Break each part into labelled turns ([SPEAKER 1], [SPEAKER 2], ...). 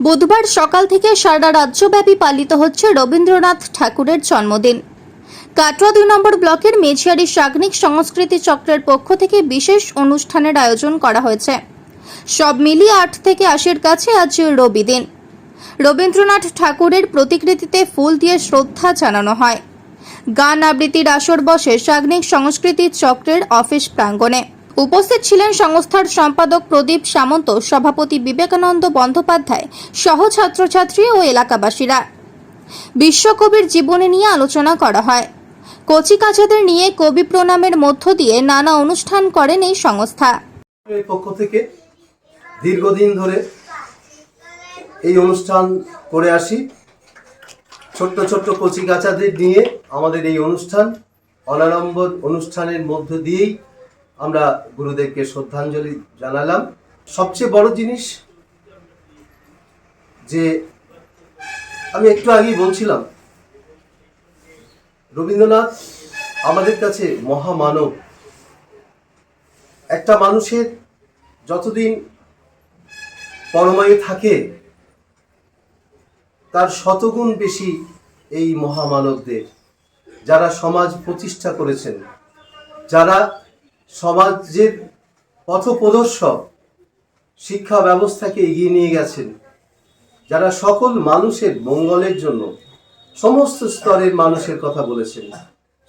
[SPEAKER 1] বুধবার সকাল থেকে সারা রাজ্যব্যাপী পালিত হচ্ছে রবীন্দ্রনাথ ঠাকুরের জন্মদিন। কাটোয়া দুই নম্বর ব্লকের মেঝিয়ারি সাগ্নিক সংস্কৃতি চক্রের পক্ষ থেকে বিশেষ অনুষ্ঠানের আয়োজন করা হয়েছে। সব মিলিয়ে আট থেকে আশির কাছে আজ রবি দিন। রবীন্দ্রনাথ ঠাকুরের প্রতিকৃতিতে ফুল দিয়ে শ্রদ্ধা জানানো হয়। গান আবৃত্তির আসর বসে সাগ্নিক সংস্কৃতি চক্রের অফিস প্রাঙ্গণে। উপস্থিত ছিলেন সংস্থার সম্পাদক প্রদীপ সামন্ত, সভাপতি বিবেকানন্দ বন্দ্যোপাধ্যায় সহ ছাত্রছাত্রী ও এলাকাবাসীরা। বিশ্বকবির জীবনী নিয়ে আলোচনা করা হয়। কচিকাচাদের নিয়ে কবি প্রণামের মধ্য দিয়ে নানা অনুষ্ঠান করেন এই সংস্থা।
[SPEAKER 2] পক্ষ থেকে দীর্ঘদিন ধরে এই অনুষ্ঠান করে আসি। ছোট্ট ছোট্ট কচিকাচাদের নিয়ে আমাদের এই অনুষ্ঠান অনাড়ম্বর অনুষ্ঠানের মধ্য দিয়েই আমরা গুরুদেবকে শ্রদ্ধাঞ্জলি জানালাম। সবচেয়ে বড় জিনিস যে আমি একটু আগেই বলছিলাম, রবীন্দ্রনাথ আমাদের কাছে মহামানব। একটা মানুষের যতদিন পরমায়ু থাকে, তার শতগুণ বেশি এই মহামানবদের, যারা সমাজ প্রতিষ্ঠা করেছেন, যারা সমাজের পথপ্রদর্শক শিক্ষা ব্যবস্থাকে এগিয়ে নিয়ে গেছেন। যারা সকল মানুষের মঙ্গলের জন্য সমস্ত স্তরের মানুষের কথা বলেছেন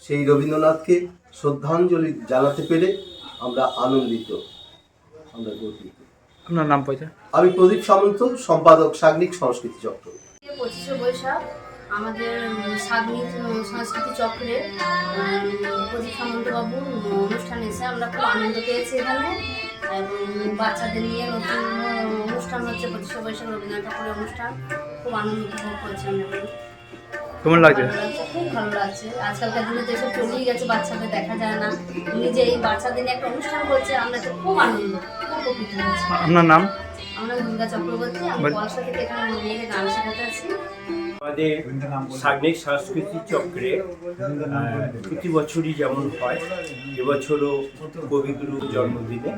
[SPEAKER 2] সেই রবীন্দ্রনাথকে শ্রদ্ধাঞ্জলি জানাতে পেরে আমরা আনন্দিত। আমরা গর্বিত।
[SPEAKER 3] আপনার নাম পয়সা
[SPEAKER 2] আমি প্রদীপ সামন্ত সম্পাদক সাগ্নিক সংস্কৃতি চক্র
[SPEAKER 4] পঁচিশে বৈশাখ আমাদের সাগ্নিক সংস্কৃতি চক্রে প্রদীপ সামন্তবাবু অনুষ্ঠান এসে আমরা খুব আনন্দ পেয়েছি এখানে। এবং বাচ্চাদের নিয়ে নতুন অনুষ্ঠান হচ্ছে পঁচিশে বৈশাখ রবীন্দ্রনাথ ঠাকুরের অনুষ্ঠান। খুব আনন্দ উপভোগ করছি আমরা।
[SPEAKER 3] কেমন লাগছে?
[SPEAKER 4] খুব ভালো লাগছে। আজকালকার দিনে তো এসব চলেই গেছে বাচ্চাদের দেখা যায় না। যে এই বাচ্চাদের নিয়ে একটা অনুষ্ঠান করছে আমরা তো খুব আনন্দ খুব উপকৃত
[SPEAKER 3] আপনার নাম?
[SPEAKER 4] আমরা দুর্গা চক্রবর্তী আমি
[SPEAKER 3] বল-
[SPEAKER 4] থেকে এখানে আমার মেয়েকে গান শেখাতে আছি
[SPEAKER 5] আমাদের সার্বিক সাংস্কৃতিক চক্রে প্রতি বছরই যেমন হয়, এবছরও কবিগুরু জন্মদিনে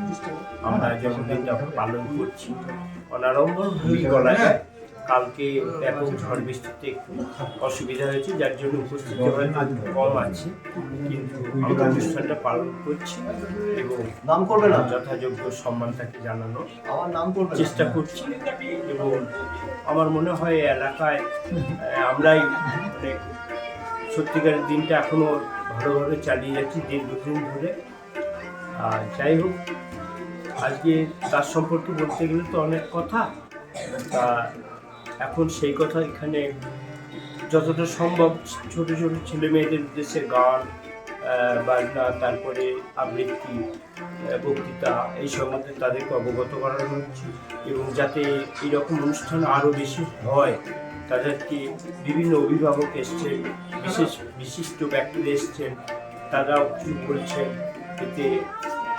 [SPEAKER 5] আমরা জন্মদিনটা পালন করছি। অনারম্বর যায় কালকে ব্যাপক ঝড় বৃষ্টিতে একটু অসুবিধা হয়েছে যার জন্য উপস্থিত হয়তো কম আছে। কিন্তু আমরা অনুষ্ঠানটা পালন করছি এবং
[SPEAKER 2] নাম করবে না?
[SPEAKER 5] যথাযোগ্য সম্মান তাকে জানানো
[SPEAKER 2] আমার নাম করবে
[SPEAKER 5] চেষ্টা করছি এবং আমার মনে হয় এলাকায় আমরাই মানে সত্যিকারের দিনটা এখনও ভালোভাবে চালিয়ে যাচ্ছি দীর্ঘদিন ধরে। আর যাই হোক আজকে তার সম্পর্কে বলতে গেলে তো অনেক কথা। তা এখন সেই কথা এখানে যতটা সম্ভব ছোট ছোট ছেলে মেয়েদের উদ্দেশ্যে গান বাজনা, তারপরে আবৃত্তি বক্তৃতা, এই সম্বন্ধে তাদেরকে অবগত করানো হচ্ছে এবং যাতে এইরকম অনুষ্ঠান আরও বেশি হয়, তাদেরকে বিভিন্ন অভিভাবক এসছেন, বিশেষ বিশিষ্ট ব্যক্তিরা এসছেন, তারাও কিছু বলছেন এতে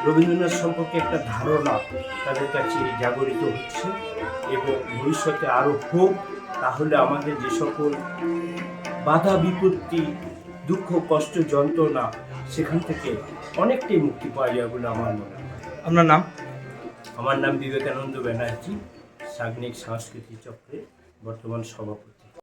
[SPEAKER 5] রবীন্দ্রনাথ সম্পর্কে একটা ধারণা তাদের কাছে জাগরিত হচ্ছে। এবং ভবিষ্যতে আরও হোক তাহলে আমাদের যে সকল বাধা বিপত্তি দুঃখ কষ্ট যন্ত্রণা সেখান থেকে অনেকটাই মুক্তি পাওয়া যায় বলে আমার মনে হয়।
[SPEAKER 3] আপনার নাম?
[SPEAKER 5] আমার নাম বিবেকানন্দ ব্যানার্জি সাগ্নিক সাংস্কৃতিক চক্রের বর্তমান সভাপতি।